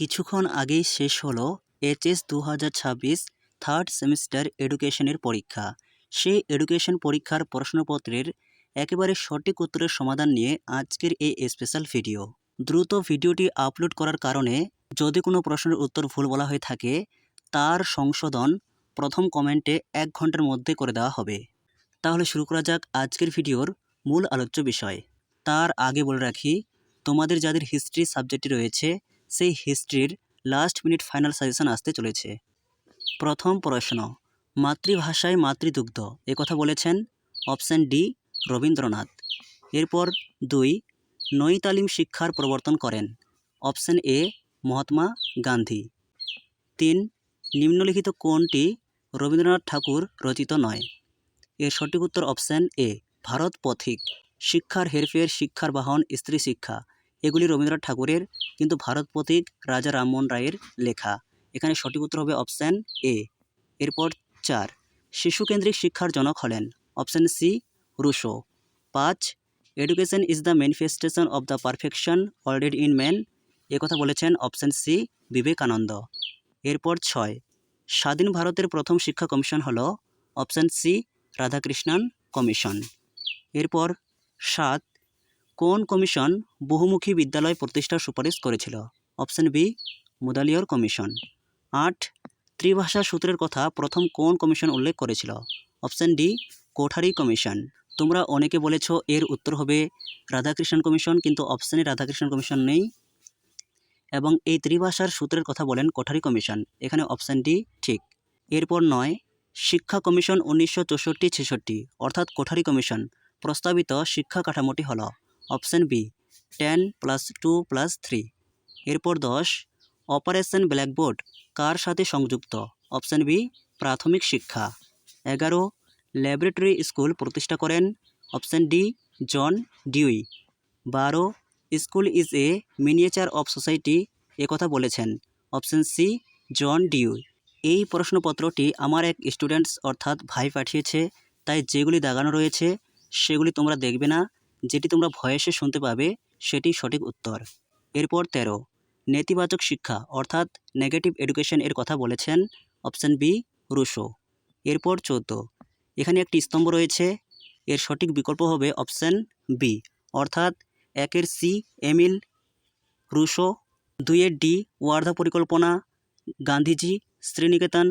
কিছুক্ষণ আগেই শেষ হলো এইচএস দু হাজার ছাব্বিশ থার্ড সেমিস্টার এডুকেশনের পরীক্ষা। সেই এডুকেশন পরীক্ষার প্রশ্নপত্রের একেবারে সঠিক উত্তরের সমাধান নিয়ে আজকের এই স্পেশাল ভিডিও দ্রুত ভিডিওটি আপলোড করার কারণে যদি কোনো প্রশ্নের উত্তর ভুল বলা হয়ে থাকে, তার সংশোধন প্রথম কমেন্টে এক ঘণ্টার মধ্যে করে দেওয়া হবে। তাহলে শুরু করা যাক আজকের ভিডিওর মূল আলোচ্য বিষয়। তার আগে বলে রাখি, তোমাদের যাদের হিস্ট্রি সাবজেক্টটি রয়েছে সেই হিস্ট্রির লাস্ট মিনিট ফাইনাল সাজেশন আসতে চলেছে। প্রথম প্রশ্ন, মাতৃভাষায় মাতৃদুগ্ধ, এ কথা বলেছেন অপশান ডি রবীন্দ্রনাথ। এরপর দুই নই তালিম শিক্ষার প্রবর্তন করেন অপশান এ মহাত্মা গান্ধী। তিন, নিম্নলিখিত কোনটি রবীন্দ্রনাথ ঠাকুর রচিত নয়? এর সঠিক উত্তর অপশান এ ভারত পথিক, শিক্ষার হেরফের, শিক্ষার বাহন, স্ত্রী শিক্ষা। এগুলি রবীন্দ্রনাথ ঠাকুরের, কিন্তু ভারত পথিক রাজা রামমোহন রায়ের লেখা। এখানে সঠিক উত্তর হবে অপশান এ। এরপর চার, শিশুকেন্দ্রিক শিক্ষার জনক হলেন। Option C, Rousseau. পাঁচ, education is the manifestation of the perfection already in man. কথা বলেছেন অপশান সি, বিবেকানন্দ। এরপর ছয়, স্বাধীন ভারতের প্রথম শিক্ষা কমিশন হল অপশান সি, রাধাকৃষ্ণন কমিশন। এরপর সাত কোন কমিশন বহুমুখী বিদ্যালয় প্রতিষ্ঠার সুপারিশ করেছিল? Option B, Mudaliar commission. আট, ত্রিভাষা সূত্রের কথা প্রথম কোন কমিশন উল্লেখ করেছিল? Option D, Kothari commission. তোমরা অনেকে বলেছ এর উত্তর হবে রাধাকৃষ্ণন কমিশন, কিন্তু অপশানে রাধাকৃষ্ণন কমিশন নেই। এবং এই ত্রিভাষার সূত্রের কথা বলেন কোঠারি কমিশন। এখানে অপশান ডি ঠিক। এরপর নয়, শিক্ষা কমিশন উনিশশো চৌষট্টি ছেষট্টি, অর্থাৎ কোঠারি কমিশন, প্রস্তাবিত শিক্ষা কাঠামোটি হল option B, ten plus two plus three. এরপর দশ, অপারেশন ব্ল্যাকবোর্ড কার সাথে সংযুক্ত? অপশান বি, প্রাথমিক শিক্ষা। এগারো, ল্যাবরেটরি স্কুল প্রতিষ্ঠা করেন। Option D, John Dewey. বারো, school is a miniature of society কথা বলেছেন। Option C, John Dewey. এই প্রশ্নপত্রটি আমার এক স্টুডেন্টস অর্থাৎ ভাই পাঠিয়েছে, তাই যেগুলি দাগানো রয়েছে, সেগুলি তোমরা দেখবে না। যেটি তোমরা ভয়েসে শুনতে পাবে সেটি সঠিক উত্তর। এরপর তেরো, নেতিবাচক শিক্ষা, অর্থাৎ নেগেটিভ এডুকেশন এর কথা বলেছেন অপশান বি রুশো। এরপর চোদ্দ, এখানে একটি স্তম্ভ রয়েছে, এর সঠিক বিকল্প হবে অপশান বি অর্থাৎ একের সি এমিল, রুশো, দুইয়ের ডি ওয়ার্ধা পরিকল্পনা, গান্ধীজি, শ্রীনিকেতন,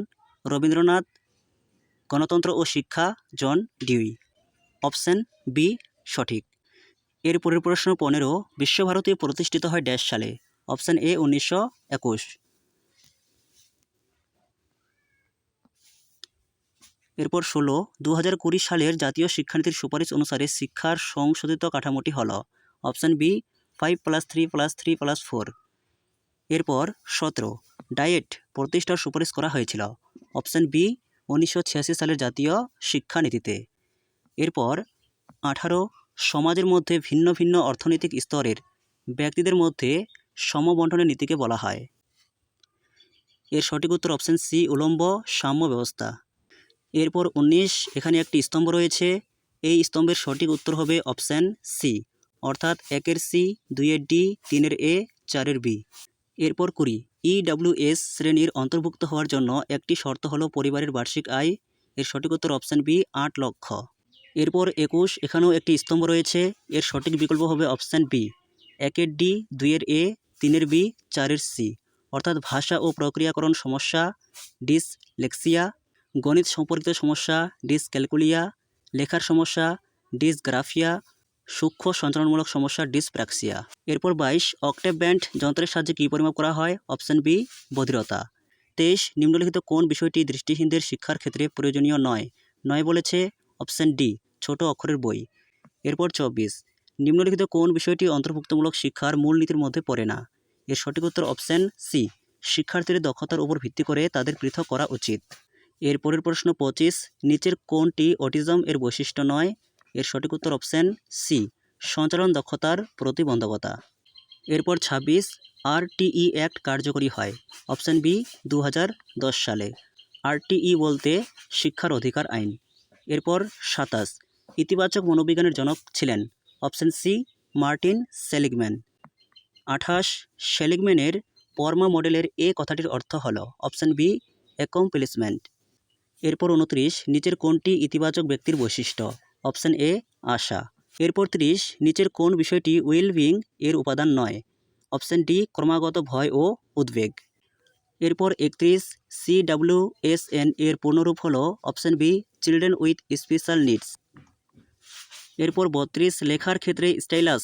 রবীন্দ্রনাথ, গণতন্ত্র ও শিক্ষা, জন ডিউই। অপশান বি সঠিক। এর পরের প্রশ্ন পনেরো, বিশ্বভারতী প্রতিষ্ঠিত হয় ড্যাশ সালে। অপশান এ, উনিশশো একুশ। এরপর ষোলো দু হাজার কুড়ি সালের জাতীয় শিক্ষানীতির সুপারিশ অনুসারে শিক্ষার সংশোধিত কাঠামোটি হল, option B five plus three plus three plus four এরপর সতেরো, ডায়েট প্রতিষ্ঠার সুপারিশ করা হয়েছিল। অপশান বি, উনিশশো ছিয়াশি সালের জাতীয় শিক্ষানীতিতে। এরপর আঠারো সমাজের মধ্যে ভিন্ন ভিন্ন অর্থনৈতিক স্তরের ব্যক্তিদের মধ্যে সমবন্টনের নীতিকে বলা হয়। এর সঠিক উত্তর অপশান সি উলম্ব সাম্য ব্যবস্থা। এরপর উনিশ, এখানে একটি স্তম্ভ রয়েছে। এই স্তম্ভের সঠিক উত্তর হবে অপশান সি অর্থাৎ একের সি দুইয়ের ডি তিনের এ চারের বি এরপর কুড়ি ইডাব্লিউএস শ্রেণির অন্তর্ভুক্ত হওয়ার জন্য একটি শর্ত হলো পরিবারের বার্ষিক আয়। এর সঠিক উত্তর অপশান বি আট লক্ষ। এরপর একুশ, এখানেও একটি স্তম্ভ রয়েছে। এর সঠিক বিকল্প হবে অপশান বি। একের ডি, দুইয়ের এ, তিনের বি, চারের সি। অর্থাৎ ভাষা ও প্রক্রিয়াকরণ সমস্যা, ডিসলেক্সিয়া, গণিত সম্পর্কিত সমস্যা, ডিসক্যালকুলিয়া, লেখার সমস্যা, ডিসগ্রাফিয়া, সূক্ষ্ম সঞ্চালনমূলক সমস্যা ডিসপ্র্যাক্সিয়া এরপর বাইশ, অক্টেভ ব্যান্ড যন্ত্রের সাহায্যে কী পরিমাপ করা হয়? অপশান বি, বধিরতা। তেইশ, নিম্নলিখিত কোন বিষয়টি দৃষ্টিহীনদের শিক্ষার ক্ষেত্রে প্রয়োজনীয় নয়? নয় বলেছে অপশান ডি। ছোট অক্ষরের বই। এরপর চব্বিশ। নিম্নলিখিত কোন বিষয়টি অন্তর্ভুক্তমূলক শিক্ষার মূলনীতির মধ্যে পড়ে না? এর সঠিক উত্তর অপশান সি। শিক্ষার্থীদের দক্ষতার উপর ভিত্তি করে তাদের পৃথক করা উচিত। এর পরের প্রশ্ন পঁচিশ। নিচের কোনটি অটিজম এর বৈশিষ্ট্য নয়? এর সঠিক উত্তর অপশান সি। সঞ্চালন দক্ষতার প্রতিবন্ধকতা। এরপর ছাব্বিশ। আরটিই অ্যাক্ট কার্যকরী হয়। অপশান বি দু হাজার দশ সালে। আরটিই বলতে শিক্ষার অধিকার আইন। এরপর সাতাশ। ইতিবাচক মনোবিজ্ঞানের জনক ছিলেন অপশান সি মার্টিন সেলিগম্যান। আঠাশ, সেলিগম্যানের পরমা মডেলের এ কথাটির অর্থ হল অপশান বি অ্যাকমপ্লিসমেন্ট এরপর উনত্রিশ, নিচের কোনটি ইতিবাচক ব্যক্তির বৈশিষ্ট্য। অপশান এ, আশা। এরপর ত্রিশ, নিচের কোন বিষয়টি উইল বিং এর উপাদান নয়। অপশান ডি, ক্রমাগত ভয় ও উদ্বেগ। এরপর একত্রিশ, সি ডাব্লিউ এস এন এর পূর্ণরূপ হল option B, children with special needs. এরপর বত্রিশ লেখার ক্ষেত্রে স্টাইলাস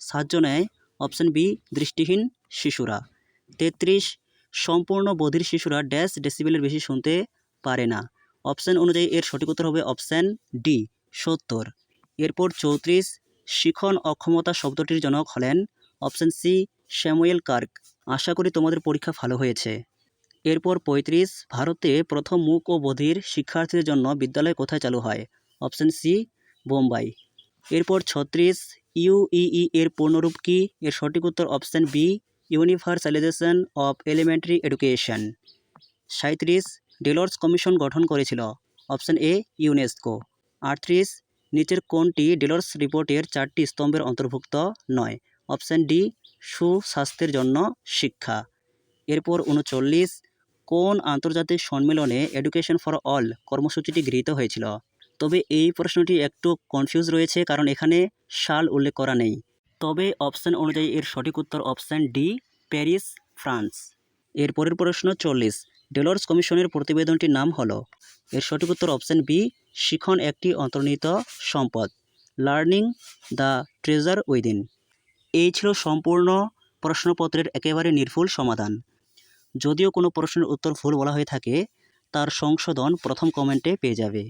সাহায্য নেয় অপশান বি, দৃষ্টিহীন শিশুরা। তেত্রিশ, সম্পূর্ণ বধির শিশুরা ড্যাশ ডেসিবেলের বেশি শুনতে পারে না। অপশান অনুযায়ী এর সঠিক উত্তর হবে অপশান ডি, সত্তর। এরপর চৌত্রিশ, শিখন অক্ষমতা শব্দটির জনক হলেন অপশান সি, স্যামুয়েল কার্ক। আশা করি তোমাদের পরীক্ষা ভালো হয়েছে। এরপর পঁয়ত্রিশ, ভারতে প্রথম মূক ও বধির শিক্ষার্থীদের জন্য বিদ্যালয় কোথায় চালু হয়? Option C, Bombay. এরপর ছত্রিশ ইউইই এর পূর্ণরূপ কি? এর সঠিক উত্তর option B, universalization of elementary education. সাঁত্রিশ ডেলর্স কমিশন গঠন করেছিল। Option A, UNESCO. আটত্রিশ, নিচের কোনটি ডেলর্স রিপোর্টের চারটি স্তম্ভের অন্তর্ভুক্ত নয়? অপশান ডি, সুস্বাস্থ্যের জন্য শিক্ষা। এরপর উনচল্লিশ, কোন আন্তর্জাতিক সম্মেলনে এডুকেশন ফর অল কর্মসূচিটি গৃহীত হয়েছিল? তবে এই প্রশ্নটি একটু কনফিউজ রয়েছে কারণ এখানে সাল উল্লেখ করা নেই। তবে অপশান অনুযায়ী এর সঠিক উত্তর অপশান ডি প্যারিস ফ্রান্স এর পরের প্রশ্ন চল্লিশ। ডেলর্স কমিশনের প্রতিবেদনটির নাম হলো। এর সঠিক উত্তর অপশান বি শিখন একটি অন্তর্নিহিত সম্পদ। লার্নিং দ্য ট্রেজার উইদিন এই ছিল সম্পূর্ণ প্রশ্নপত্রের একেবারে নির্ভুল সমাধান। যদিও কোনো প্রশ্নের উত্তর ভুল বলা হয়ে থাকে, তার সংশোধন প্রথম কমেন্টে পেয়ে যাবে।